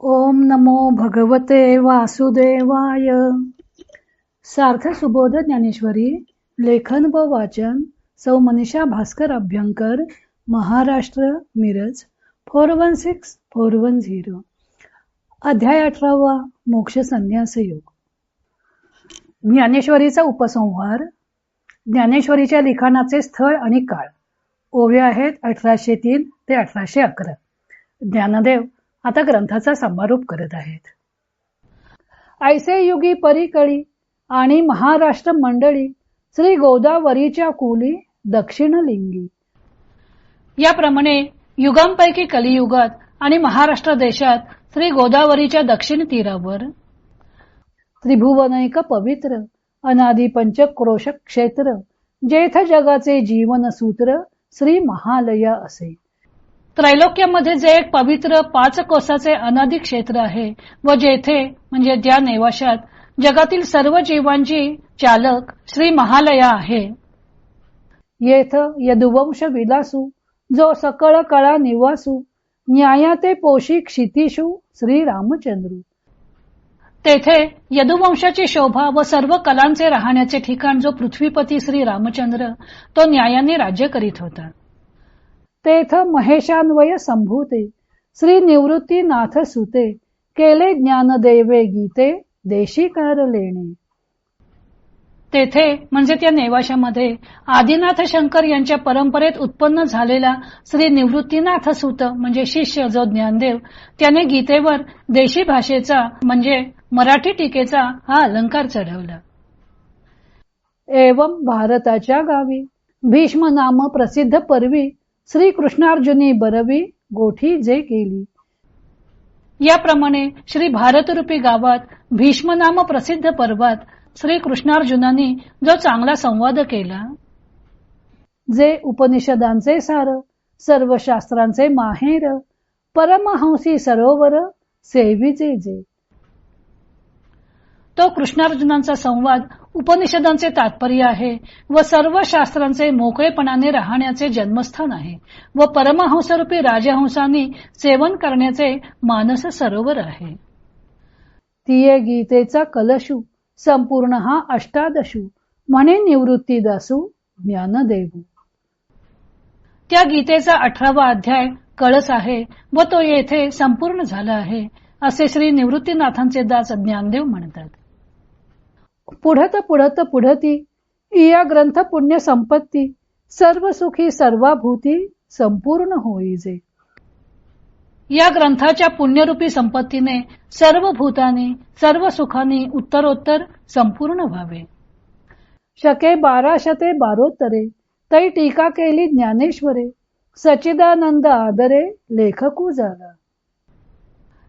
ओम नमो भगवते वासुदेवाय. सार्थ सुबोध ज्ञानेश्वरी लेखन व वाचन सौ Manisha Bhaskar Abhyankar Maharashtra Miraj four one six four one zero. अध्याय अठरावा मोक्ष संन्यास योग. ज्ञानेश्वरीचा उपसंहार ज्ञानेश्वरीच्या लिखाणाचे स्थळ आणि काळ. ओवे आहेत अठराशे तीन ते अठराशे अकरा. ज्ञानदेव आता ग्रंथाचा समारोप करत आहेत. ऐसे युगी परिकळी आणि महाराष्ट्र मंडळी श्री गोदावरीच्या कुली दक्षिण लिंगी याप्रमाणे युगांपैकी कलियुगात आणि महाराष्ट्र देशात श्री गोदावरीच्या दक्षिण तीरावर त्रिभुवनैक पवित्र अनादी पंचक्रोश क्षेत्र जेथ जगाचे जीवन सूत्र श्री महालया असे. त्रैलोक्यामध्ये जे एक पवित्र पाच कोसाचे अनादी क्षेत्र आहे व जेथे म्हणजे ज्या नेवाशात जगातील सर्व जीवांची चालक श्री महालया आहे. येथ यदुवंश विलासू जो सकळ कळा निवासू न्यायाते पोषी क्षितिशू श्री रामचंद्र. तेथे यदुवंशाची शोभा व सर्व कलांचे राहण्याचे ठिकाण जो पृथ्वीपती श्री रामचंद्र तो न्यायाने राज्य करीत होता. तेथ महेशान्वय संभूते श्री निवृत्तीनाथ सुते केले ज्ञानदेवे गीते देशिकार लेणे. तेथे म्हणजे त्या नेवाशामध्ये आदिनाथ शंकर यांच्या परंपरेत उत्पन्न झालेला श्री निवृत्तीनाथ सुत म्हणजे शिष्य जो ज्ञानदेव त्याने गीतेवर देशी भाषेचा म्हणजे मराठी टीकेचा हा अलंकार चढवला. एवं भारताच्या गावी भीष्म नाम प्रसिद्ध परवी श्री कृष्णार्जुनी बरवी गोठी जे केली. याप्रमाणे श्री भारतरूपी गावात भीष्मनाम प्रसिद्ध पर्वात श्री कृष्णार्जुनानी जो चांगला संवाद केला. जे उपनिषदांचे सार सर्व शास्त्रांचे माहेर परमहंसी सरोवर सेविचे जे. तो कृष्णार्जुनांचा संवाद उपनिषदांचे तात्पर्य आहे व सर्व शास्त्रांचे मोकळेपणाने राहण्याचे जन्मस्थान आहे व परमहंसरूपी राजहंसांनी सेवन करण्याचे मानस सरोवर आहे. तिये गीतेचा कलशू संपूर्ण हा अष्टादशू म्हणे निवृत्ती दासू ज्ञानदेवू. त्या गीतेचा अठरावा अध्याय कळस आहे व तो येथे संपूर्ण झाला आहे असे श्री निवृत्तीनाथांचे दास ज्ञानदेव म्हणतात. पुढत पुढत पुढती इया ग्रंथ पुण्य संपत्ती सर्व सुखी सर्वाभूती संपूर्ण होईजे या ग्रंथाच्या पुण्यरूपी संपत्तीने सर्व भूतानी सर्व सुखाने उत्तरोत्तर संपूर्ण व्हावे. शके बारा शते बारोत्तरे तै टीका केली ज्ञानेश्वरे सचिदानंद आदरे लेखकू झाला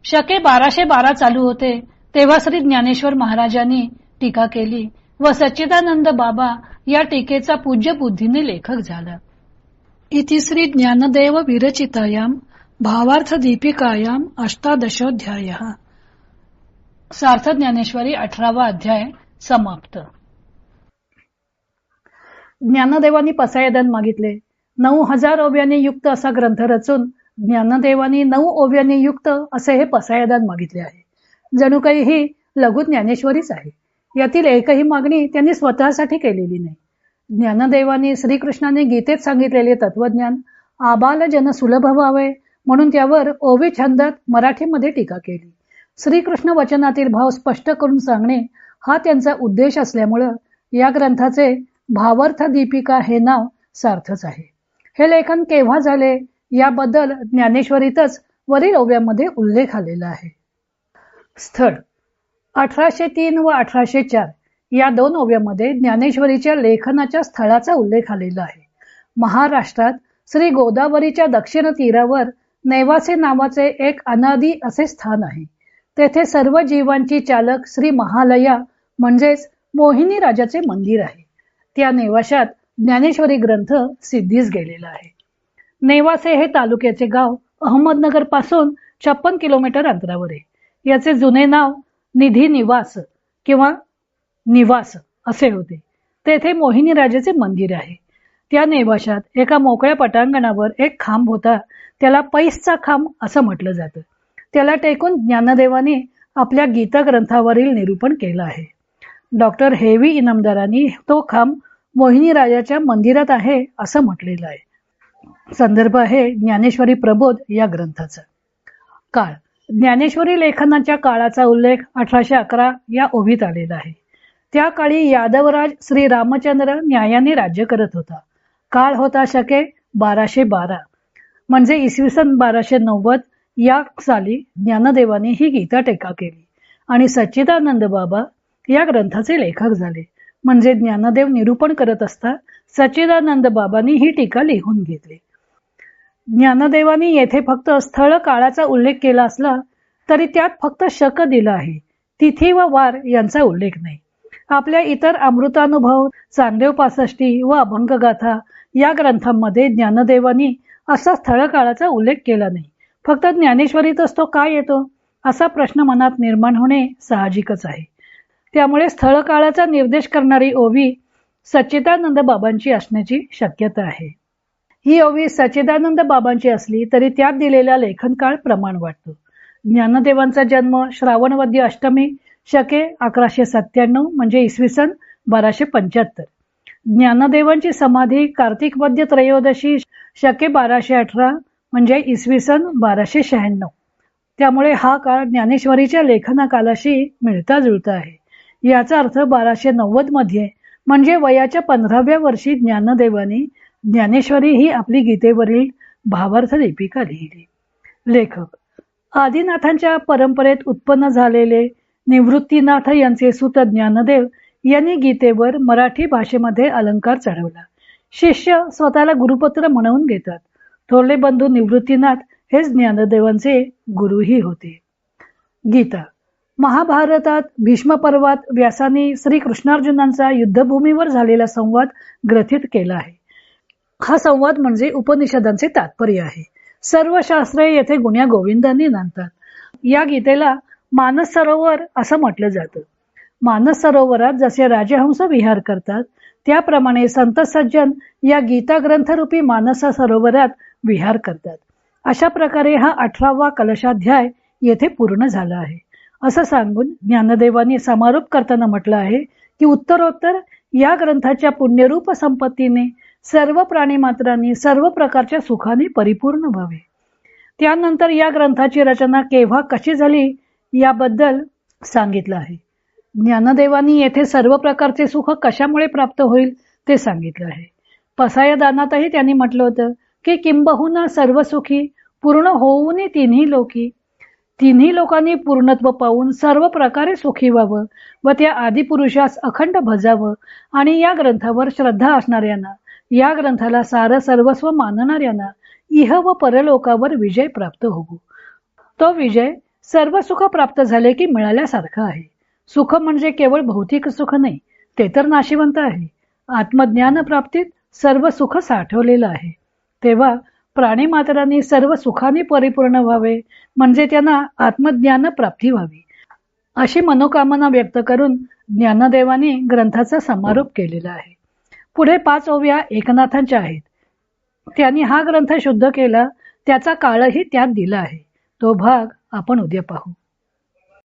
शके बाराशे बारा चालू होते तेव्हा श्री ज्ञानेश्वर महाराजांनी टीका केली व सच्चिदानंद बाबा या टीकेचा पूज्य बुद्धीने लेखक झाला. इति श्री ज्ञानदेव विरचितायाम भावार्थ दीपिकायाम अष्टादशोध्याय सार्थ ज्ञानेश्वरी अठरावा अध्याय समाप्त. ज्ञानदेवानी पसायदान मागितले. नऊ हजार ओव्याने युक्त असा ग्रंथ रचून ज्ञानदेवानी नऊ ओव्याने युक्त असे हे पसायदान मागितले आहे. जणू काही ही लघु ज्ञानेश्वरीच आहे. यातील एकही मागणी त्यांनी स्वतःसाठी केलेली नाही. ज्ञानदेवानी श्रीकृष्णाने गीतेत सांगितलेले तत्वज्ञान आबाल जन सुलभ व्हावे म्हणून त्यावर ओवी छंदात मराठीमध्ये टीका केली. श्रीकृष्ण वचनातील भाव स्पष्ट करून सांगणे हा त्यांचा उद्देश असल्यामुळं या ग्रंथाचे भावार्थ दीपिका हे नाव सार्थच आहे. हे लेखन केव्हा झाले याबद्दल ज्ञानेश्वरीतच वरील ओव्यामध्ये उल्लेख आलेला आहे. स्थळ अठराशे तीन व अठराशे चार या दोन ओव्यामध्ये ज्ञानेश्वरीच्या लेखनाच्या स्थळाचा उल्लेख आलेला आहे. महाराष्ट्रात श्री गोदावरीच्या दक्षिण तीरावर नेवासे नावाचे एक अनादी असे स्थान आहे. तेथे सर्व जीवांची चालक श्री महालया म्हणजेच मोहिनी राजाचे मंदिर आहे. त्या नेवाशात ज्ञानेश्वरी ग्रंथ सिद्धीस गेलेला आहे. नेवासे हे तालुक्याचे गाव अहमदनगरपासून छप्पन किलोमीटर अंतरावर आहे. याचे जुने नाव निधी निवास किंवा निवास असे होते. तेथे मोहिनी राजाचे मंदिर आहे. त्या नेवाशात एका मोकळ्या पटांगणावर एक खांब होता. त्याला पैसचा खांब असं म्हटलं जातं. त्याला टेकून ज्ञानदेवाने आपल्या गीता ग्रंथावरील निरूपण केलं आहे. डॉक्टर हेवी इनामदारांनी तो खांब मोहिनी राजाच्या मंदिरात आहे असं म्हटलेलं आहे. संदर्भ आहे ज्ञानेश्वरी प्रबोध या ग्रंथाचा. काळ. ज्ञानेश्वरी लेखनाच्या काळाचा उल्लेख अठराशे अकरा या ओवीत आलेला आहे. त्या काळी यादवराज श्री रामचंद्र न्यायाने राज्य करत होता. काळ होता शके बाराशे बारा. म्हणजे इसवी सन बाराशे नव्वद या साली ज्ञानदेवाने ही गीता टेका केली. आणि सच्चिदानंद बाबा या ग्रंथाचे लेखक झाले. म्हणजे ज्ञानदेव निरूपण करत असता सच्चिदानंद बाबांनी ही टीका लिहून घेतली. ज्ञानदेवानी येथे फक्त स्थळ काळाचा उल्लेख केला असला तरी त्यात फक्त शक दिला आहे. तिथी व वार यांचा उल्लेख नाही. आपल्या इतर अमृतानुभव चांदेव पासष्टी व अभंगगाथा या ग्रंथांमध्ये ज्ञानदेवानी असा स्थळ काळाचा उल्लेख केला नाही. फक्त ज्ञानेश्वरीतच तो काय येतो? असा प्रश्न मनात निर्माण होणे साहजिकच आहे. त्यामुळे स्थळ काळाचा निर्देश करणारी ओवी सच्चिदानंद बाबांची असण्याची शक्यता आहे. ही ओवी सच्चिदानंद बाबांची असली तरी त्यात दिलेला लेखन काळ प्रमाण वाटतो ज्ञानदेवांचा जन्म श्रावणवद्य अष्टमी शके अकराशे सत्त्याण्णव म्हणजे इसवी सन बाराशे पंच्याहत्तर. ज्ञानदेवांची समाधी कार्तिक वद्य त्रयोदशी शके बाराशे अठरा म्हणजे इसवी सन बाराशे शहाण्णव. त्यामुळे हा काळ ज्ञानेश्वरीच्या लेखनाकालाशी मिळता जुळता आहे. याचा अर्थ बाराशे नव्वदमध्ये म्हणजे वयाच्या पंधराव्या वर्षी ज्ञानदेवानी ज्ञानेश्वरी ही आपली गीतेवरील भावार्थ दीपिका लिहिली. लेखक. आदिनाथांच्या परंपरेत उत्पन्न झालेले निवृत्तीनाथ यांचे सुत ज्ञानदेव यांनी गीतेवर मराठी भाषेमध्ये अलंकार चढवला. शिष्य स्वतःला गुरुपत्र म्हणवून घेतात. थोरले बंधू निवृत्तीनाथ हेच ज्ञानदेवांचे गुरुही होते. गीता. महाभारतात भीष्म पर्वात व्यासाने श्री कृष्णार्जुनांचा युद्धभूमीवर झालेला संवाद ग्रथित केला आहे. हा संवाद म्हणजे उपनिषदांचे तात्पर्य आहे. सर्व शास्त्रे येथे गुण्या गोविंदांनी नांदतात. या गीतेला मानस सरोवर असं म्हटलं जातं. मानस सरोवरात जसे राजहंस विहार करतात त्याप्रमाणे संत सज्जन या गीता ग्रंथरूपी मानस सरोवरात विहार करतात. अशा प्रकारे हा अठरावा कलशाध्याय येथे पूर्ण झाला आहे. असं सांगून ज्ञानदेवानी समारोप करताना म्हटलं आहे की उत्तरोत्तर या ग्रंथाच्या पुण्यरूप संपत्तीने सर्व प्राणीमात्रांनी सर्व प्रकारच्या सुखाने परिपूर्ण व्हावे. त्यानंतर या ग्रंथाची रचना केव्हा कशी झाली याबद्दल सांगितलं आहे. ज्ञानदेवानी येथे सर्व प्रकारचे सुख कशामुळे प्राप्त होईल ते सांगितलं आहे. पसायदानातही त्यांनी म्हटलं होतं की किंबहुना सर्व सुखी पूर्ण होऊन तिन्ही लोकी तिन्ही लोकांनी पूर्णत्व पाहून सर्व प्रकारे सुखी व्हावं व त्या आदिपुरुषास अखंड भजावं. आणि या ग्रंथावर श्रद्धा असणाऱ्यांना या ग्रंथाला सार सर्वस्व मानणाऱ्यांना इह व परलोकावर विजय प्राप्त होऊ तो विजय सर्व सुख प्राप्त झाले की मिळाल्यासारखं आहे. सुख म्हणजे केवळ भौतिक सुख नाही ते तर नाशिवंत आहे. आत्मज्ञान प्राप्तीत सर्व सुख साठवलेलं आहे. तेव्हा प्राणी मात्रांनी सर्व सुखाने परिपूर्ण व्हावे म्हणजे त्यांना आत्मज्ञान प्राप्ती व्हावी अशी मनोकामना व्यक्त करून ज्ञानदेवानी ग्रंथाचा समारोप केलेला आहे. पुढे पाच ओव्या एकनाथांच्या आहेत. त्यांनी हा ग्रंथ शुद्ध केला त्याचा काळही त्यात दिला आहे. तो भाग आपण उद्या पाहू.